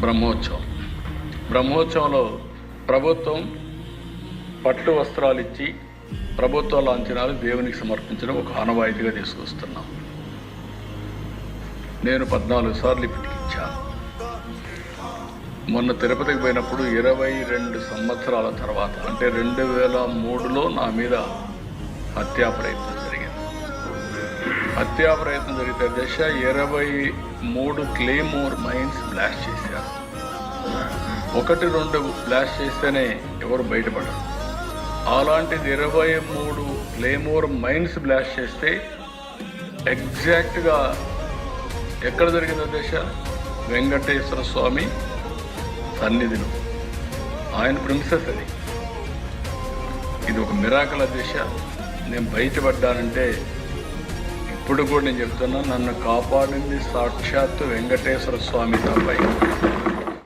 బ్రహ్మోత్సవం. బ్రహ్మోత్సవంలో ప్రభుత్వం పట్టు వస్త్రాలు ఇచ్చి ప్రభుత్వ లాంఛనాలు దేవునికి సమర్పించడం ఒక ఆనవాయితీగా తీసుకొస్తున్నాం. నేను పద్నాలుగు సార్లు ఇప్పటికి ఇచ్చాను. మొన్న తిరుపతికి పోయినప్పుడు ఇరవై రెండు సంవత్సరాల తర్వాత అంటే రెండు వేల మూడులో నా మీద హత్యా ప్రయత్నం హత్యా ప్రయత్నం జరిగితే దశ ఇరవై మూడు క్లేమోర్ మైన్స్ బ్లాస్ట్ చేశారు. ఒకటి రెండు బ్లాస్ట్ చేస్తేనే ఎవరు బయటపడరు. అలాంటిది ఇరవై మూడు క్లేమోర్ మైన్స్ బ్లాస్ట్ చేస్తే ఎగ్జాక్ట్గా ఎక్కడ జరిగిందో దశ? వెంకటేశ్వర స్వామి సన్నిధిలో. ఆయన ప్రిన్సెస్ అది. ఇది ఒక మిరాకల దిశ. నేను బయటపడ్డానంటే ఇప్పుడు కూడా నేను చెప్తున్నా నన్ను కాపాడింది సాక్షాత్తు వెంకటేశ్వర స్వామి తప్ప